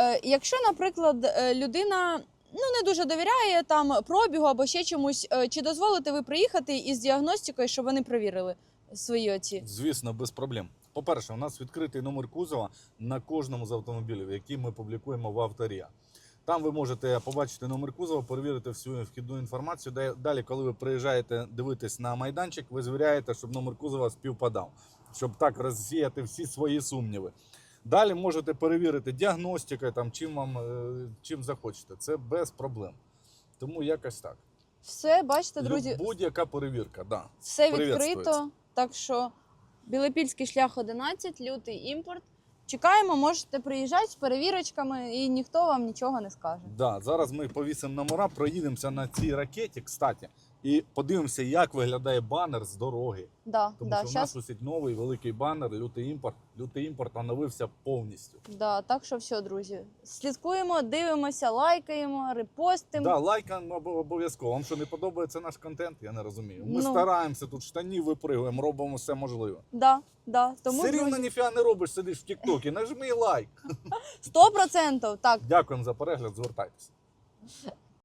Е, якщо, наприклад, е, людина ну не дуже довіряє там пробігу або ще чомусь, е, чи дозволите ви приїхати із діагностикою, щоб вони перевірили свої оці? Звісно, без проблем. По-перше, у нас відкритий номер кузова на кожному з автомобілів, який ми публікуємо в авторія. Там ви можете побачити номер кузова, перевірити всю вхідну інформацію. Далі, коли ви приїжджаєте дивитись на майданчик, ви звіряєте, щоб номер кузова співпадав, щоб так розсіяти всі свої сумніви. Далі можете перевірити діагностикою, там, чим вам е, чим захочете. Це без проблем. Тому якось так. Все, бачите, друзі, Будь-яка перевірка, да. все відкрито. Так що Білопільський шлях 11, лютий імпорт. Чекаємо, можете приїжджати з перевірочками, і ніхто вам нічого не скаже. Да, зараз ми повісимо номера, проїдемося на цій ракеті, кстати, і подивимося, як виглядає банер з дороги. Да, Тому да, що в щас, нас висить новий великий банер, лютий імпорт. Лютий імпорт оновився повністю. да, так що все, друзі. Слідкуємо, дивимося, лайкаємо, репостимо. Да, лайкам обов'язково. Вам що не подобається наш контент? Я не розумію. Ми Ну. стараємося тут штанів випригуємо, робимо все можливе. Да, да. Тому Все рівно ніфіга не робиш, сидиш в Тіктокі. Нажми лайк. 100%. Так, Дякуємо за перегляд. Звертайтеся.